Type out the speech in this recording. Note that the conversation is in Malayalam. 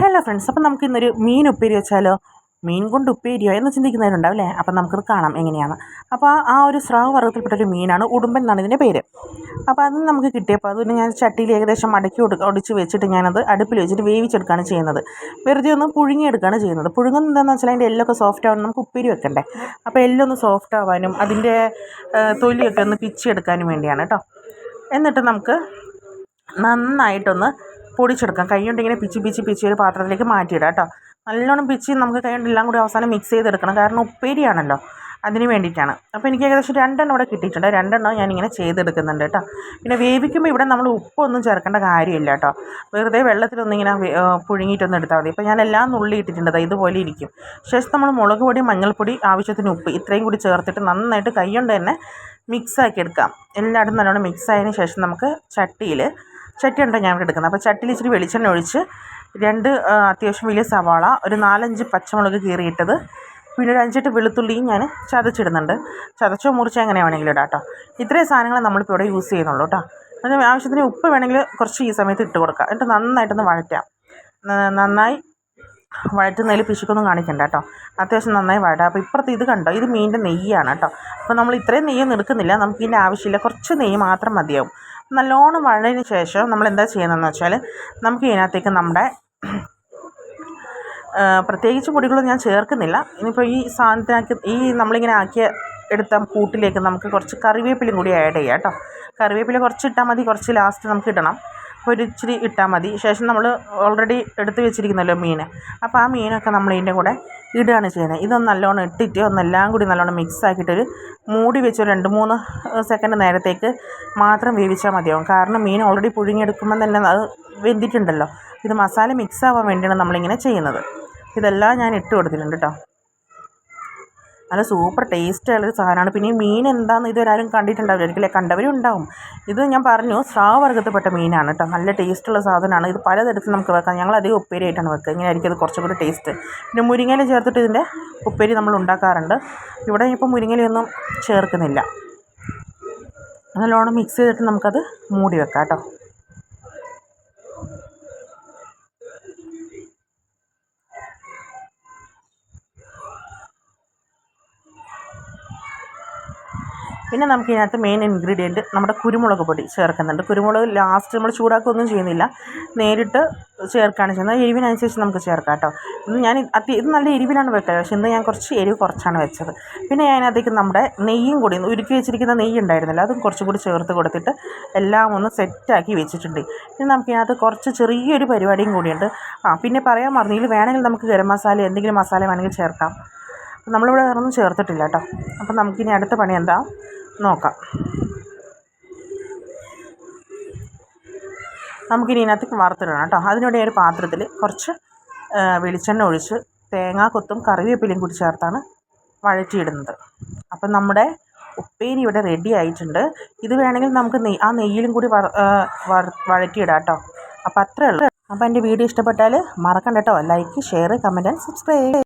ഹലോ ഫ്രണ്ട്സ് അപ്പം നമുക്ക് ഇന്നൊരു മീൻ ഉപ്പേരി വെച്ചാലോ? മീൻ കൊണ്ട് ഉപ്പേരിയോ എന്ന് ചിന്തിക്കുന്നവരുണ്ടാവും അല്ലേ അപ്പം നമുക്കത് കാണാം എങ്ങനെയാണ്. അപ്പോൾ ആ ഒരു സ്രാവ് വർഗത്തിൽപ്പെട്ടൊരു മീനാണ് ഉടുമ്പൻ എന്നാണ് ഇതിന്റെ പേര്. അപ്പോൾ അത് നമുക്ക് കിട്ടിയപ്പോൾ അതുകൊണ്ട് ഞാൻ ചട്ടിയിൽ ഏകദേശം മടക്കി കൊടുക്കുക ഒടിച്ച് വെച്ചിട്ട് ഞാനത് അടുപ്പിൽ വെച്ചിട്ട് വേവിച്ചെടുക്കുകയാണ് ചെയ്യുന്നത്. വെറുതെ ഒന്ന് പുഴുങ്ങിയെടുക്കുകയാണ് ചെയ്യുന്നത്. പുഴുങ്ങുന്നത് എന്താണെന്ന് വെച്ചാൽ അതിന്റെ എല്ലൊക്കെ സോഫ്റ്റ് ആവാൻ നമുക്ക് ഉപ്പേരി വെക്കണ്ടേ? അപ്പോൾ എല്ലൊന്ന് സോഫ്റ്റ് ആവാനും അതിന്റെ തൊലിയൊക്കെ ഒന്ന് പിച്ചെടുക്കാനും വേണ്ടിയാണ് കേട്ടോ. എന്നിട്ട് നമുക്ക് നന്നായിട്ടൊന്ന് പൊടിച്ചെടുക്കാം. കൈ കൊണ്ട് ഇങ്ങനെ പിച്ചി പിച്ചി പിച്ചി ഒരു പാത്രത്തിലേക്ക് മാറ്റിയിടാം കേട്ടോ. നല്ലോണം പിച്ചി നമുക്ക് കൈ കൊണ്ട് എല്ലാം കൂടി അവസാനം മിക്സ് ചെയ്തെടുക്കണം. കാരണം ഉപ്പേരിയാണല്ലോ. അതിന് വേണ്ടിയിട്ടാണ്. അപ്പോൾ എനിക്ക് ഏകദേശം രണ്ടെണ്ണം ഇവിടെ കിട്ടിയിട്ടുണ്ട്. രണ്ടെണ്ണം ഞാനിങ്ങനെ ചെയ്തെടുക്കുന്നുണ്ട് കേട്ടോ. പിന്നെ വേവിക്കുമ്പോൾ ഇവിടെ നമ്മൾ ഉപ്പൊന്നും ചേർക്കേണ്ട കാര്യമില്ല കേട്ടോ. വെറുതെ വെള്ളത്തിലൊന്നിങ്ങനെ പുഴുങ്ങിയിട്ടൊന്നും എടുത്താൽ മതി. ഇപ്പോൾ ഞാൻ എല്ലാം നുള്ളി ഇട്ടിട്ടുണ്ട്. ഇതുപോലെ ഇരിക്കും. ശേഷം നമ്മൾ മുളക് പൊടി മഞ്ഞൾപ്പൊടി ആവശ്യത്തിന് ഉപ്പ് ഇത്രയും കൂടി ചേർത്തിട്ട് നന്നായിട്ട് കൈ കൊണ്ട് തന്നെ മിക്സാക്കി എടുക്കാം. എല്ലായിടും നല്ലോണം മിക്സ് ആയതിനു ശേഷം നമുക്ക് ചട്ടിയിൽ ചട്ടിയുണ്ട് ഞാൻ എടുക്കുന്നത്. അപ്പോൾ ചട്ടിയിൽ ഇച്ചിരി വെളിച്ചെണ്ണ ഒഴിച്ച് രണ്ട് അത്യാവശ്യം വലിയ സവാള ഒരു നാലഞ്ച് പച്ചമുളക് കീറിയിട്ടത് പിന്നെ ഒരു അഞ്ചെട്ട് വെളുത്തുള്ളിയും ഞാൻ ചതച്ചിടുന്നുണ്ട്. ചതച്ചോ മുറിച്ചോ എങ്ങനെ വേണമെങ്കിലും ഇടാം കേട്ടോ. ഇത്രയും സാധനങ്ങൾ നമ്മളിപ്പോൾ ഇവിടെ യൂസ് ചെയ്യുന്നുള്ളൂ കേട്ടോ. അതിന് ആവശ്യത്തിന് ഉപ്പ് വേണമെങ്കിൽ കുറച്ച് ഈ സമയത്ത് ഇട്ട് കൊടുക്കുക എന്നിട്ട് നന്നായിട്ടൊന്ന് വഴറ്റാം. നന്നായി വഴറ്റുന്നതിൽ പിശുക്കൊന്നും കാണിക്കണ്ട കേട്ടോ. അത്യാവശ്യം നന്നായി വഴ. അപ്പോൾ ഇപ്പുറത്ത് ഇത് കണ്ടോ? ഇത് മീനിന്റെ നെയ്യാണ് കേട്ടോ. അപ്പോൾ നമ്മൾ ഇത്രയും നെയ്യൊന്നും എടുക്കുന്നില്ല. നമുക്ക് ഇതിന്റെ ആവശ്യമില്ല. കുറച്ച് നെയ്യ് മാത്രം മതിയാവും. നല്ലോണം വഴതിന് ശേഷം നമ്മൾ എന്താ ചെയ്യുന്നതെന്ന് വെച്ചാൽ നമുക്ക് ഇതിനകത്തേക്ക് നമ്മുടെ പ്രത്യേകിച്ച് പൊടികളൊന്നും ഞാൻ ചേർക്കുന്നില്ല. ഇനിയിപ്പോൾ ഈ സാധനത്തിനാക്കി ഈ നമ്മളിങ്ങനെ ആക്കിയ എടുത്ത കൂട്ടിലേക്ക് നമുക്ക് കുറച്ച് കറിവേപ്പിലും കൂടി ആഡ് ചെയ്യാം കേട്ടോ. കറിവേപ്പില കുറച്ച് ഇട്ടാൽ മതി കുറച്ച് ലാസ്റ്റ് നമുക്ക് ഇടണം. അപ്പോൾ ഒരു ഇച്ചിരി ഇട്ടാൽ മതി. ശേഷം നമ്മൾ ഓൾറെഡി എടുത്ത് വെച്ചിരിക്കുന്നല്ലോ മീൻ. അപ്പോൾ ആ മീനൊക്കെ നമ്മൾ ഇതിന്റെ കൂടെ ഇടുകയാണ് ചെയ്യുന്നത്. ഇതൊന്ന് നല്ലോണം ഇട്ടിട്ട് ഒന്നെല്ലാം കൂടി നല്ലോണം മിക്സ് ആക്കിയിട്ടൊരു മൂടി വെച്ച് രണ്ട് മൂന്ന് സെക്കൻഡ് നേരത്തേക്ക് മാത്രം വേവിച്ചാൽ മതിയാവും. കാരണം മീൻ ഓൾറെഡി പുഴുങ്ങിയെടുക്കുമ്പോൾ തന്നെ അത് വെന്തിട്ടുണ്ടല്ലോ. ഇത് മസാല മിക്സ് ആവാൻ വേണ്ടിയാണ് നമ്മളിങ്ങനെ ചെയ്യുന്നത്. ഇതെല്ലാം ഞാൻ ഇട്ട് കൊടുത്തിട്ടുണ്ട് കേട്ടോ നല്ല സൂപ്പർ ടേസ്റ്റ് ഉള്ളൊരു സാധനമാണ്. പിന്നെ മീൻ എന്താണെന്ന് ഇതുവരാരും കണ്ടിട്ടുണ്ടാവില്ല. കണ്ടവരും ഉണ്ടാവും ഇത് ഞാൻ പറഞ്ഞു സ്രാവ് വർഗത്തിൽപ്പെട്ട മീനാണ് കേട്ടോ നല്ല ടേസ്റ്റുള്ള സാധനമാണ്. ഇത് പലതരത്തിൽ നമുക്ക് വെക്കാം. ഞങ്ങൾ അധികം ഉപ്പേരി ആയിട്ടാണ് വെക്കുക. ഇങ്ങനെ ആയിരിക്കും അത് കുറച്ചും കൂടി ടേസ്റ്റ് പിന്നെ മുരിങ്ങയില ചേർത്തിട്ട് ഇതിന്റെ ഉപ്പേരി നമ്മൾ ഉണ്ടാക്കാറുണ്ട്. ഇവിടെ ഇപ്പോൾ മുരിങ്ങയിലൊന്നും ചേർക്കുന്നില്ല. നല്ലോണം മിക്സ് ചെയ്തിട്ട് നമുക്കത് മൂടി വെക്കാം കേട്ടോ പിന്നെ നമുക്ക് ഇതിനകത്ത് മെയിൻ ഇൻഗ്രീഡിയന്റ് നമ്മുടെ കുരുമുളക് പൊടി ചേർക്കുന്നുണ്ട്. കുരുമുളക് ലാസ്റ്റ് നമ്മൾ ചൂടാക്കുകയൊന്നും ചെയ്യുന്നില്ല. നേരിട്ട് ചേർക്കുകയാണ് ചെയ്യുന്നത്. എരിവിനനുസരിച്ച് നമുക്ക് ചേർക്കാം കേട്ടോ. ഇന്ന് ഞാൻ അത്യ ഇത് നല്ല എരിവിലാണ് വെക്കുക പക്ഷേ ഇന്ന് ഞാൻ കുറച്ച് എരിവ് കുറച്ചാണ് വെച്ചത്. പിന്നെ ഞാൻ അതിലേക്ക് നമ്മുടെ നെയ്യും കൂടി ഉരുക്കി വെച്ചിരിക്കുന്ന നെയ്യ് ഉണ്ടായിരുന്നില്ല. അതും കുറച്ചും കൂടി ചേർത്ത് കൊടുത്തിട്ട് എല്ലാം ഒന്ന് സെറ്റാക്കി വെച്ചിട്ടുണ്ട്. ഇനി നമുക്കിതിനകത്ത് കുറച്ച് ചെറിയൊരു പരിപാടിയും കൂടിയുണ്ട്. ആ പിന്നെ പറയാൻ മറന്നു. ഇതിൽ വേണമെങ്കിൽ നമുക്ക് ഗരം മസാല എന്തെങ്കിലും മസാല വേണമെങ്കിൽ ചേർക്കാം. നമ്മളിവിടെ വേറൊന്നും ചേർത്തിട്ടില്ല കേട്ടോ. അപ്പം നമുക്കിനി അടുത്ത പണി എന്താ? നോക്കാം. നമുക്കിനി ഇതിനകത്ത് വറുത്തിടണം കേട്ടോ. അതിനിടെ ഒരു പാത്രത്തിൽ കുറച്ച് വെളിച്ചെണ്ണ ഒഴിച്ച് തേങ്ങാക്കൊത്തും കറിവേപ്പിലയും കൂടി ചേർത്താണ് വഴറ്റിയിടുന്നത്. അപ്പം നമ്മുടെ ഉപ്പേരി ഇവിടെ റെഡി ആയിട്ടുണ്ട്. ഇത് വേണമെങ്കിൽ നമുക്ക് നെയ് ആ നെയ്യിലും കൂടി വഴറ്റിയിടാം കേട്ടോ. അപ്പോൾ അത്രേ ഉള്ളൂ. അപ്പോൾ എന്റെ വീഡിയോ ഇഷ്ടപ്പെട്ടാൽ മറക്കണ്ട കേട്ടോ. Like share comment and subscribe